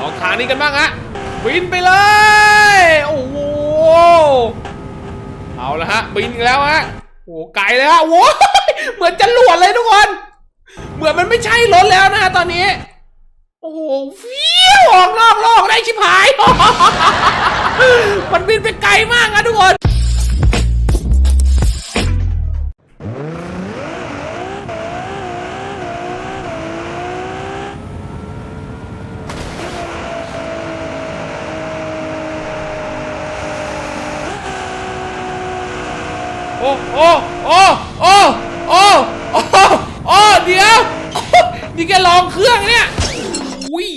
ลองทางนี้กันบ้างฮะบินไปเลย โอ้โหเอาละฮะบินอีกแล้วฮะโอ้ไกลเลยฮะโว้เหมือนจะหลวดเลยทุกคน เหมือนมันไม่ใช่รถแล้วนะฮะตอนนี้ โอ้โหฟิวออกนอกโลกได้ชิบหาย มันบินไปไกลมากนะทุกคน โอ้โอ้โอ้โอ้โอ้โอ้โอ้เดี๋ยวนี่แกลองเครื่องเนี่ยอุ้ย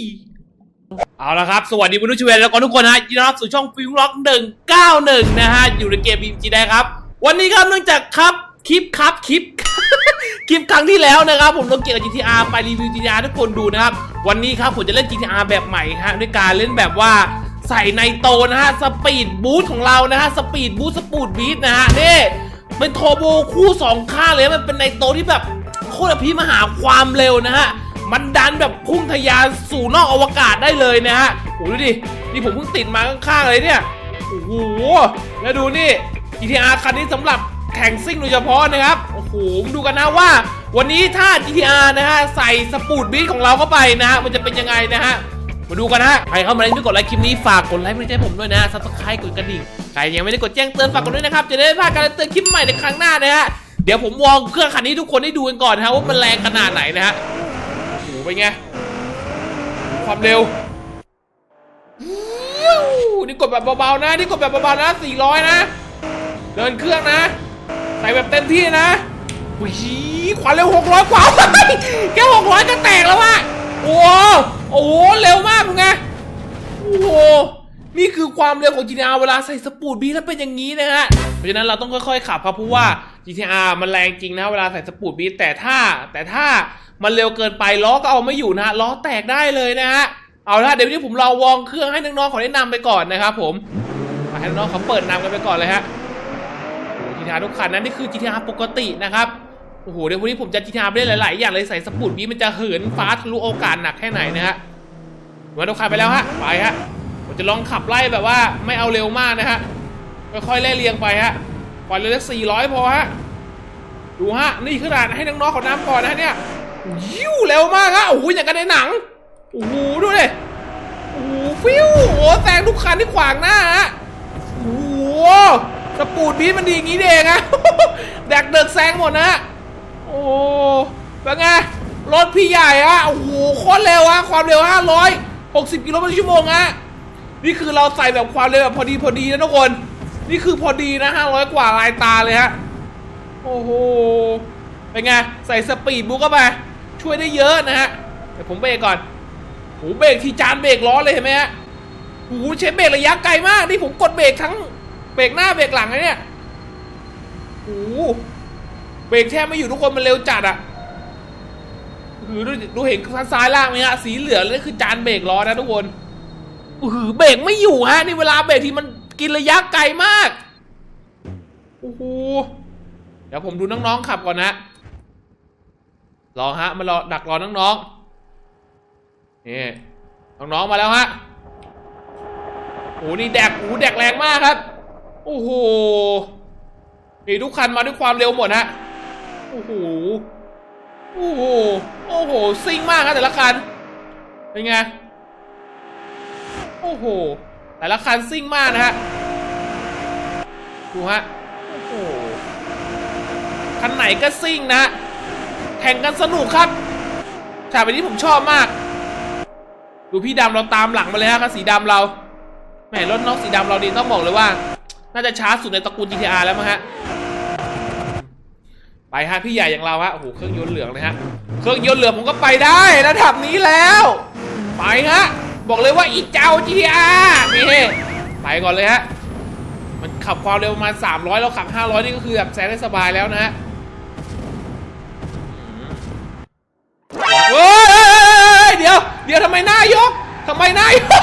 เอาละครับ สวัสดีมนุษย์ชเวนแล้วก็ทุกคนนะยินดีต้อนรับสู่ช่องฟิวล็อกหนึ่งเก้าหนึ่งนะฮะอยู่ในเกมบีจีได้ครับ วันนี้ครับเนื่องจากครับคลิปครับคลิปคลิปครั้งที่แล้วนะครับ ผมลงเกี่ยวกับ GTR ไปรีวิว GTR ให้ทุกคนดูนะครับ วันนี้ครับผมจะเล่น GTR แบบใหม่ฮะด้วยการเล่นแบบว่าใส่ในโตนะฮะสปีดบูทของเรานะฮะสปีดบูทสปูดบีทนะฮะนี่ เป็นโทโบคู่สองข้างเลยมันเป็นในโตที่แบบโคตรพิมหาความเร็วนะฮะ มันดันแบบพุ่งทะยานสู่นอกอวกาศได้เลยนะฮะโอ้ดูดิ นี่ผมเพิ่งติดมาข้างๆเลยเนี่ย โอ้โห แล้วดูนี่ GTR คันนี้สำหรับแข่งซิ่งโดยเฉพาะนะครับ โอ้โห ดูกันนะว่า วันนี้ถ้า GTR นะฮะใส่สปูดบีทของเราเข้าไปนะฮะ มันจะเป็นยังไงนะฮะ มาดูกันนะฮะ ใครเข้ามาแล้วไม่กดไลค์คลิปนี้ฝากกดไลค์ไม่ใช่ผมด้วยนะซับสไครต์กดกระดิ่ง ใครยังไม่ได้กดแจ้งเตือนฝากกดด้วยนะครับ จะได้ไม่พลาดการเตือนคลิปใหม่ในครั้งหน้านะฮะ เดี๋ยวผมวองเครื่องคันนี้ทุกคนได้ดูกันก่อนนะฮะว่ามันแรงขนาดไหนนะฮะ โอ้โหเป็นไง ความเร็วนี่กดแบบเบาๆนะ นี่กดแบบเบาๆนะ 400 นะ เดินเครื่องนะ ใส่แบบเต็มที่นะอุ้ยควาเร็ว 600 กว่า แค่ 600 ก็แตกแล้วว่ะโอ้ โอ้โหเร็วมากมึงไงโอ้โหนี่คือความเร็วของ GTR เวลาใส่สปูดบีแล้วเป็นอย่างนี้นะฮะ เพราะฉะนั้นเราต้องค่อยๆขับครับเพราะว่า GTR มันแรงจริงนะเวลาใส่สปูดบีแต่ถ้าแต่ถ้ามันเร็วเกินไปล้อก็เอาไม่อยู่นะล้อแตกได้เลยนะฮะ เอาละเดี๋ยววันนี้ผมรอวอร์มเครื่องให้น้องๆเขาแนะนำไปก่อนนะครับผมให้น้องๆเขาเปิดนำกันไปก่อนเลยฮะ GTR ทุกคันนั้นนี่คือ GTR ปกตินะครับ โอ้โหเดี๋ยววันนี้ผมจะ GTR ไปเล่นหลายๆ อย่างเลยใส่สปูดบีมันจะเหินฟ้าทะลุโอกาสหนักแค่ไหนนะฮะมาทุกคันไปแล้วฮะไปฮะผมจะลองขับไล่แบบว่าไม่เอาเร็วมากนะฮะค่อยๆไล่เรียงไปฮะปล่อยเลยสักสี่ร้อยพอฮะดูฮะนี่ขนาดให้น้องๆเขาน้ำก่อนนะเนี่ยยิ้วเร็วมากฮะโอ้โหอย่างกันในหนังโอ้โหดูดิโอ้โหฟิวโอ้แซงทุกคันที่ขวางหน้าฮะโอ้โหสปูดบีมันดีอย่างนี้เองอะแดกเดิกแซงหมดนะฮะ โอ้เป็นไงรถพี่ใหญ่อะโอ้โหโคตรเร็วอะความเร็ว 560 กิโลเมตรต่อชั่วโมงอะนี่คือเราใส่แบบความเร็วแบบพอดีพอดีนะทุกคน นี่คือพอดีนะ 500 กว่าลายตาเลยฮะ โอ้โห เป็นไง ใส่สปีดบุ๊กเข้าไป ช่วยได้เยอะนะฮะ เดี๋ยวผมเบรกก่อนโหเบรกทีจานเบรกล้อเลยเห็นไหมฮะโหใช้เบรกระยะไกลมาก นี่ผมกดเบรกทั้งเบรกหน้าเบรกหลังนะเนี่ยโอ้โห เบรกแทบไม่อยู่ทุกคนมันเร็วจัดอะคือดูดูเห็นซ้ายล่างไหมฮะสีเหลืองนั่นคือจานเบรกล้อนะทุกคนอือหือเบรกไม่อยู่ฮะนี่เวลาเบรกทีมันกินระยะไกลมากโอ้โหเดี๋ยวผมดูน้องๆขับก่อนนะรอฮะมารอดักรอน้องๆนี่น้องๆมาแล้วฮะโอ้โหนี่แดกโอ้แดกแรงมากครับโอ้โหนี่ทุกคันมาด้วยความเร็วหมดฮะ โอ้โห โอ้โห โอ้โห ซิ่งมากครับแต่ละคัน เป็นไง โอ้โห แต่ละคันซิ่งมากนะฮะ ดูฮะ โอ้โห คันไหนก็ซิ่งนะ แข่งกันสนุกครับ ฉากแบบนี้ผมชอบมาก ดูพี่ดำเราตามหลังมาเลยฮะคันสีดำเรา แหมรถนอกสีดำเราดีต้องบอกเลยว่า น่าจะช้าสุดในตระกูล GTR แล้วมั้งฮะ ไปฮะพี่ใหญ่อย่างเราฮะโอ้โหเครื่องยนต์เหลืองเลยฮะเครื่องยนต์เหลืองผมก็ไปได้ระดับนี้แล้ว ไปฮะบอกเลยว่าอีเจ้า GTR นี่ไปก่อนเลยฮะมันขับความเร็วประมาณ 300 แล้วขับ 500 นี่ก็คือแบบแซงได้สบายแล้วนะฮะเฮ้ยเดี๋ยว เดี๋ยวทำไมหน้ายกทำไมหน้ายก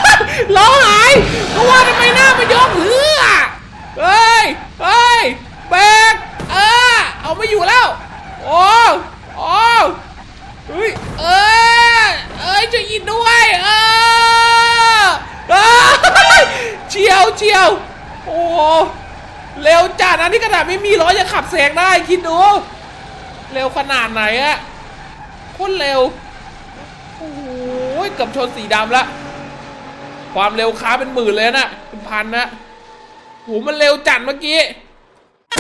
ล้อหายก็ว่าทำไมหน้ามันยกเฮือเฮ้ยเฮ้ยเบรกเออ เอาไม่อยู่แล้ว โอ้โอ้เฮ้ยเออเอ้ยช่วยยินด้วยเออเชียวเฉียวโอ้โหเร็วจัดนะนี่ขนาดไม่มีล้อยังขับแซงได้คิดดู เร็วขนาดไหนอะโคตรเร็วโอ้โหเกือบชนสีดำละความเร็วค้าเป็นหมื่นเลยนะเป็นพันนะโหมันเร็วจัดเมื่อกี้ พ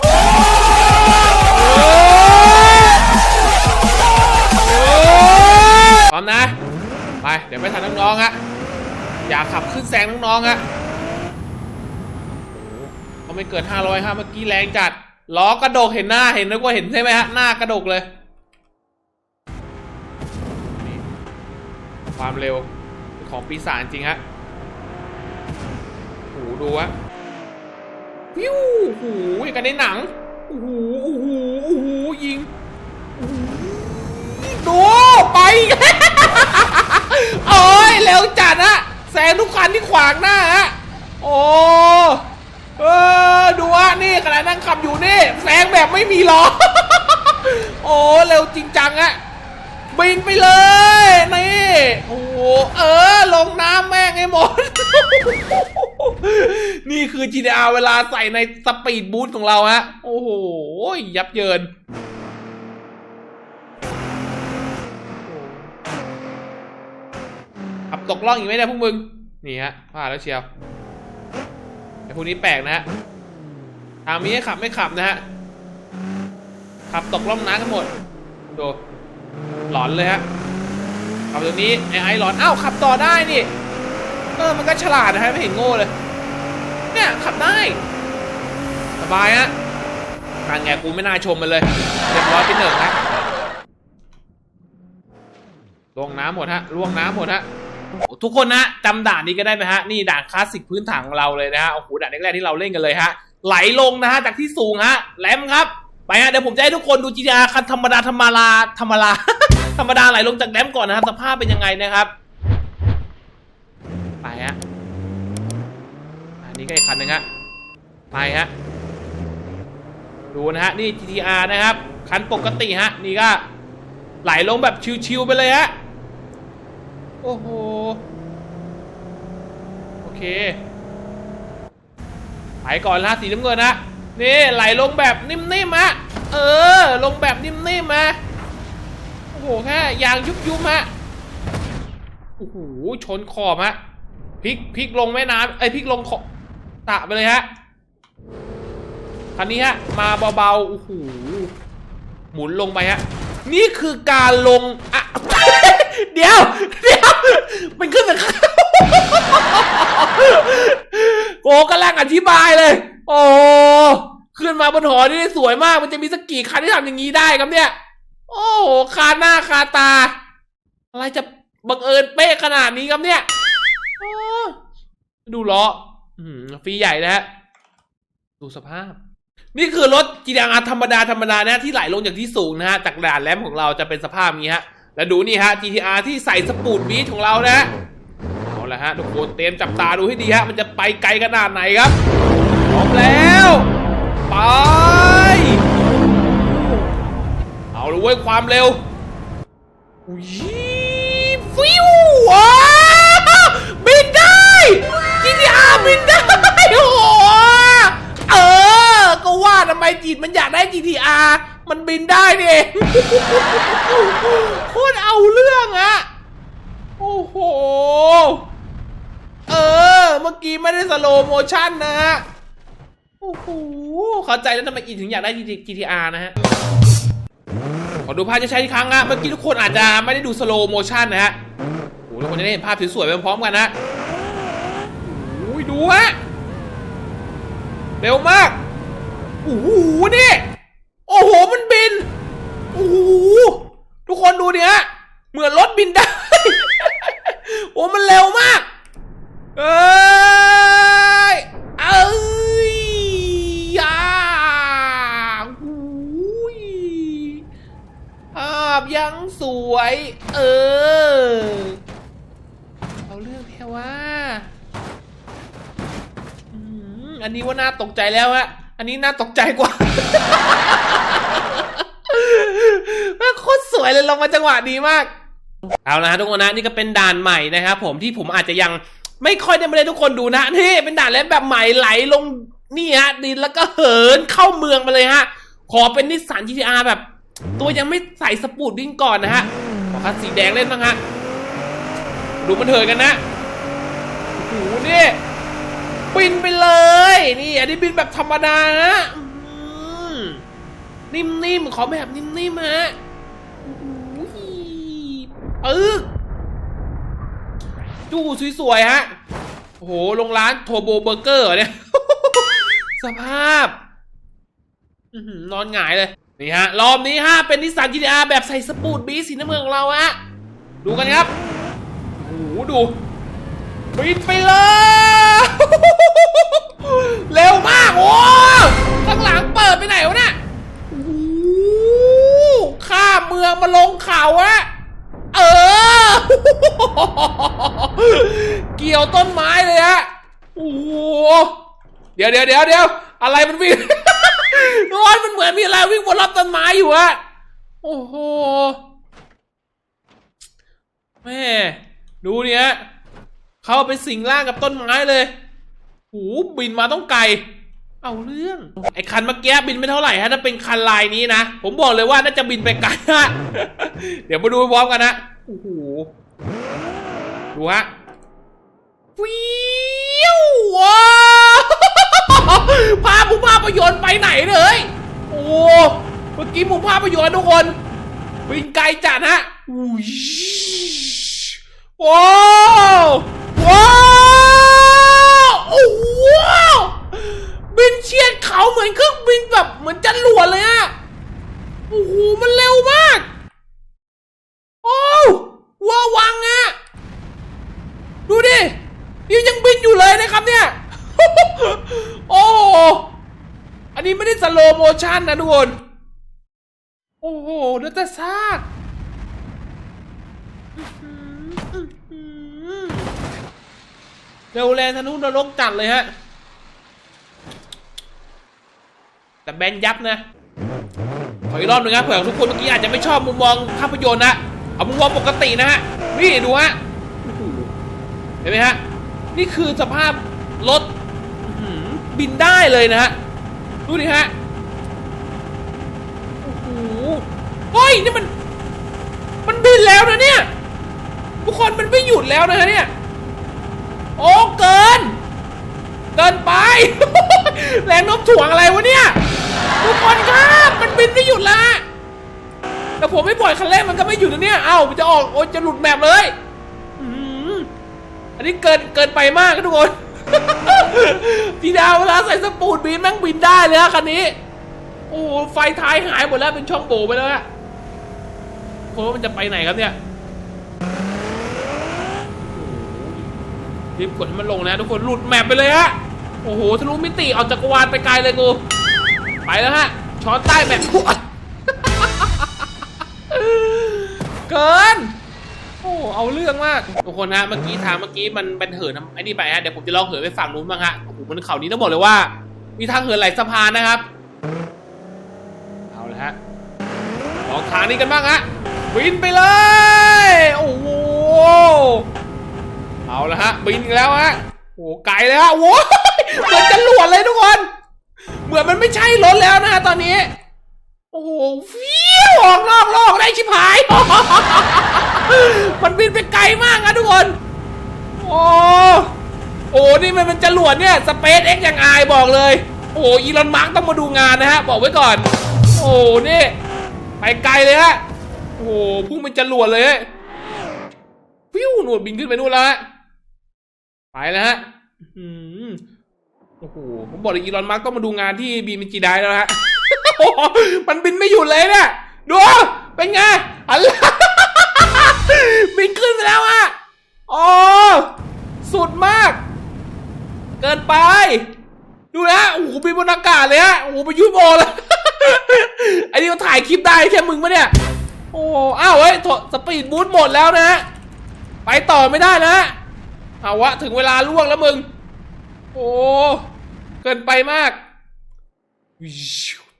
ร้อมนะ ไป เดี๋ยวไปทันน้องๆฮะอย่าขับขึ้นแซงน้องๆฮะโอ้โหเขาไม่เกิน500ฮะเมื่อกี้แรงจัด ล้อกระดกเห็นหน้าเห็นนึกว่าเห็นใช่ไหมฮะ หน้ากระดกเลย ความเร็วของปีศาจจริงฮะโอ้ดูวะ วิวโอ้โหอย่างกันในหนังโอ้โหโอ้โหโอ้โหยิงโดูไป โอ้ยเร็วจัดอะแซงทุกคันที่ขวางหน้าฮะโอ้เออดูวะนี่ขณะนั่งขับอยู่นี่แซงแบบไม่มีล้อ โอ้เร็วจริงจังอะ บินไปเลยนี่โอ้โหเออ ลงน้ำแม่งให้หมด นี่คือ GTR เวลาใส่ในสปีดบูทของเราฮะโอ้โห ยับเยินขับตกล่องอีกไหมเนี่ยพวกมึง นี่ฮะพลาดแล้วเชียวไอ้พวกนี้แปลกนะฮะทางนี้ให้ขับไม่ขับนะฮะขับตกล่องน้ำกันหมดดู หลอนเลยฮะขับตรงนี้ไอ้ไอ้หลอนอ้าวขับต่อได้นี่เออมันก็ฉลาดนะฮะไม่เห็นโง่เลย เนี่ยขับได้ สบายฮะทางไงกูไม่น่าชมมันเลยเรียบร้อยไปหนึ่งฮะลวงน้ำหมดฮะล่วงน้ำหมดฮะทุกคนนะจำด่านนี้ก็ได้ไหมฮะนี่ด่านคลาสสิกพื้นฐานของเราเลยนะฮะโอ้โหด่านแรกๆที่เราเล่นกันเลยฮะไหลลงนะฮะจากที่สูงฮะแหลมครับ ไปฮะเดี๋ยวผมจะให้ทุกคนดู GTR คันธรรมดาธรรมดาธรรมดาธรรมดาไหลลงจากแหลมก่อนนะฮะสภาพเป็นยังไงนะครับ ไปฮะอันนี้ก็อีกคันหนึ่งฮะไปฮะดูนะฮะนี่ GTR นะครับ คันปกติฮะนี่ก็ไหลลงแบบชิวๆไปเลยฮะโอ้โหโอเคไปก่อนละสีน้ำเงินนะ นี่ไหลลงแบบนิ่มๆฮะเออ ลงแบบนิ่มๆมาโอ้โหแค่ยางยุบๆฮะโอ้โหชนขอบฮะพลิกพลิกลงแม่น้ำไอยพลิกลงขอบตะไปเลยฮะคันนี้ฮะ มาเบาๆโอ้โหหมุนลงไปฮะ นี่คือการลงอะเดี๋ยวเดี๋ยวมันขึ้นมา โอ้กำลังอธิบายเลย โอ้ขึ้นมาบนหอนี่สวยมาก มันจะมีสักกี่คันที่ทำอย่างนี้ได้ครับเนี่ย โอ้โหคาหน้าคาตา อะไรจะบังเอิญเป๊ะขนาดนี้ครับเนี่ยดูล้ออื้อหือฟรีใหญ่นะฮะดูสภาพ นี่คือรถ GTR ธรรมดาธรรมดานะที่ไหลลงจากที่สูงนะฮะจากด่านแรมของเราจะเป็นสภาพนี้ฮะ แล้วดูนี่ฮะ GTR ที่ใส่สปูดบีทของเรานะ ละฮะทุกคนเตรียมจับตาดูให้ดีฮะมันจะไปไกลขนาดไหนครับพร้อมแล้ว ไป เอาเลยเว้ยความเร็วอุ้ยฟิวว้าบินได้ GTR บินได้โอ้เออ ก็ว่าทำไมจีดมันอยากได้ GTR มันบินได้นี่เองโคตรเอาเรื่องอะโอ้โห เออ เมื่อกี้ไม่ได้สโลโมชั่นนะฮะ โอ้โห เข้าใจแล้วทำไมอีถึงอยากได้ GTR นะฮะ ขอดูภาพจะใช้อีกครั้งนะเมื่อกี้ทุกคนอาจจะไม่ได้ดูสโลโมชั่นนะฮะโอ้โหทุกคนจะได้เห็นภาพสวยๆไปพร้อมกันนะโอ้ยดูฮะ เร็วมาก โอ้โห นี่ โอ้โห มันบิน โอ้โห ทุกคนดูเนี่ยเหมือนรถบินได้ พยังสวย เออ เอาเรื่องแค่ว่าอันนี้ว่าน่าตกใจแล้วฮะ อันนี้น่าตกใจกว่าแม่โคตรสวยเลยลงมาจังหวะดีมาก เอาละฮะทุกคนนะนี่ก็เป็นด่านใหม่นะครับผมที่ผมอาจจะยังไม่ค่อยได้มาได้ทุกคนดูนะนี่เป็นด่านเล่นแบบใหม่ไหลลงนี่ฮะดินแล้วก็เหินเข้าเมืองมาเลยฮะ ขอเป็นนิสสัน GTR แบบ ตัวยังไม่ใส่สปูดวิ่งก่อนนะฮะขอคันสีแดงเล่นบ้างฮะดูมันเถินกันนะโอ้โหนี่บินไปเลย นี่อันนี้บินแบบธรรมดานะอืมนิ่มๆขอแบบนิ่มๆฮะโอ้โหปึ๊กจู้สวยๆฮะโอ้โหลงร้านโทโบเบอร์เกอร์เนี่ย สภาพนอนหงายเลย นี่ฮะ รอบนี้ฮะ เป็นนิสสัน GTR แบบใส่สปูดบีสีน้ำเงินของเราฮะ ดูกันครับ โอ้โห ดู บินไปเลย เร็วมาก โอ้ข้างหลังเปิดไปไหนวะเนี่ยโอ้โหข้ามเมืองมาลงเขาอะเออ เกี่ยวต้นไม้เลยฮะ โอ้โหเดี๋ยวเดี๋ยวเดี๋ยวเดี๋ยวอะไรมันวิ่ง ร้อนมันเหมือนมีอะไรวิ่งบนรอบต้นไม้อยู่อะโอ้โหแม่ดูเนี่ยเขาไปสิงร่างกับต้นไม้เลยหูบินมาต้องไกล เอาเรื่อง ไอ้คันเมื่อกี้บินไม่เท่าไหร่ฮะถ้าเป็นคันลายนี้นะ ผมบอกเลยว่าน่าจะบินไปไกลฮะเดี๋ยวมาดูพร้อมกันนะโอ้โหดูฮะวิวว้า วพาผู้ภาพยนตร์ไปไหนเลยโอ้เมื่อกี้ผู้ภาพยนตร์ทุกคนบินไกลจัดฮะอุ้ยว้าวว้าวโอ้ว้าวบินเชียดเขาเหมือนเครื่องบินแบบเหมือนจรวดเลยอะโอ้โหมันเร็วมาก โอ้ว้าวังอะดูดินี่ยังบินอยู่เลยนะครับเนี่ย โอ้โหอันนี้ไม่ได้สโลโมชันนะทุกคน โอ้โหเดือดแต่ซากเร็วแรงทะนุนรกจัดเลยฮะ แต่แบนยับนะ ขออีกรอบหนึ่งนะเผื่อทุกคนเมื่อกี้อาจจะไม่ชอบมุมมองภาพยนตร์นะเอามุมมองปกตินะฮะ นี่ดูฮะ เห็นไหมฮะ นี่คือสภาพรถ บินได้เลยนะฮะ ดูดิฮะ โอ้โห เฮ้ย นี่มัน มันบินแล้วนะเนี่ย ทุกคนมันไม่หยุดแล้วนะฮะเนี่ย โอ้เกิน เกินไป แรงโน้มถ่วงอะไรวะเนี่ย ทุกคนครับ มันบินไม่หยุดละแต่ผมไม่ปล่อยคันเร่งมันก็ไม่หยุดนะเนี่ย เอ้ามันจะออกโอ้จะหลุดแมปเลยอันนี้เกินเกินไปมากทุกคน พี่ดาวเวลาใส่สปูดบินแม่งบินได้เลยฮะคันนี้ โอ้โหไฟท้ายหายหมดแล้วเป็นช่องโบไปแล้วอะโค้มันจะไปไหนครับเนี่ยรีบกดให้มันลงนะทุกคนหลุดแมปไปเลยฮะโอ้โหทะลุมิติออกจักวาลไปไกลเลยกูไปแล้วฮะช้อนใต้แมปเกิน เอาเรื่องมากทุกคนฮะเมื่อกี้ทางเมื่อกี้มันเป็นเหินไอ้นี่ไปฮะเดี๋ยวผมจะลองเหินไปฝั่งนู้นบ้างฮะโอ้โหบนเขานี้ต้องบอกเลยว่า มีทางเหินหลายสะพานนะครับเอาเลยฮะลองทางนี้กันบ้างฮะบินไปเลยโอ้โหเอาละฮะบินแล้วฮะโอ้ไกลเลยฮะโว้ยเหมือนจะหลวดเลยทุกคน เหมือนมันไม่ใช่รถแล้วนะฮะตอนนี้ โอ้โหฟิวออกนอกโลกได้ชิบหาย มันบินไปไกลมากนะทุกคน โอ้โอ้นี่มันเป็นจรวดเนี่ยสเปซเอ็กอย่างอายบอกเลย โอ้อีลอนมาร์กต้องมาดูงานนะฮะ บอกไว้ก่อน โอ้นี่ไปไกลเลยฮะ โอ้โหพุ่งเป็นจรวดเลยฟิวหนวดบินขึ้นไปนู่นแล้วฮะ ไปแล้วฮะโอ้โห ผมบอกเลยอีลอนมาร์กต้องมาดูงานที่บีมิจีได้แล้วฮะ มันบินไม่หยุดเลยเนี่ย ดู เป็นไงอะไร บินขึ้นไปแล้วอะอ๋อสุดมาก เกินไป ดูนะโอ้โหบินบนอากาศเลยฮะโอ้โหไปยุบโบเลยไอ้นี่เขาถ่ายคลิปได้แค่มึงปะเนี่ย โอ้อ้าวเฮ้ยสปีดบูทหมดแล้วนะฮะไปต่อไม่ได้นะเอาวะถึงเวลาล่วงแล้วมึง โอ้เกินไปมาก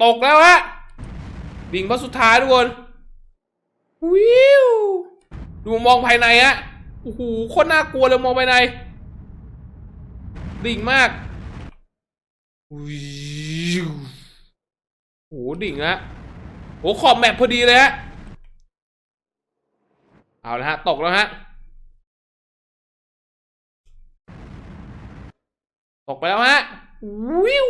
ตกแล้วฮะดิ่งเพราะสุดท้ายทุกคน วิว ดูมองภายในฮะโอ้โหโคตรน่ากลัวเลยมองภายใน ดิ่งมากวิวโหดิ่งละโหขอบแมปพอดีเลยฮะเอาละฮะ ตกแล้วฮะ ตกไปแล้วฮะ วิว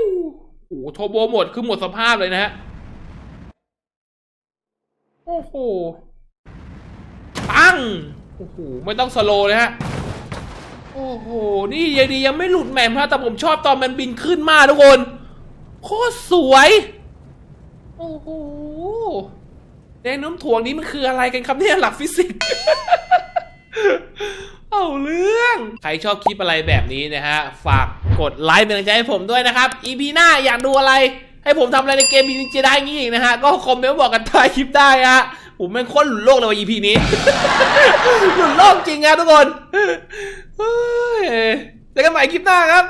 โอ้โหโทโบหมด คือหมดสภาพเลยนะฮะ โอ้โห ปังโอ้โหไม่ต้องสโลเลยฮะโอ้โหนี่ยังดียังไม่หลุดแหม่มฮะแต่ผมชอบตอนมันบินขึ้นมาทุกคนโคตรสวยโอ้โหแรงโน้มถ่วงนี้มันคืออะไรกันครับเนี่ยหลักฟิสิกส์เอาเรื่อง ใครชอบคลิปอะไรแบบนี้นะฮะ ฝากกดไลค์เป็นกำลังใจให้ผมด้วยนะครับ EP หน้าอยากดูอะไร ให้ผมทำอะไรในเกมบินจะได้งี้อีกนะฮะ ก็คอมเมนต์บอกกันใต้คลิปได้ฮะ ผมแม่งคนหลุดโลกเลยว่ะ EP นี้ หลุดโลกจริงครับทุกคนเฮ้ยเจอกันใหม่คลิปหน้าครับ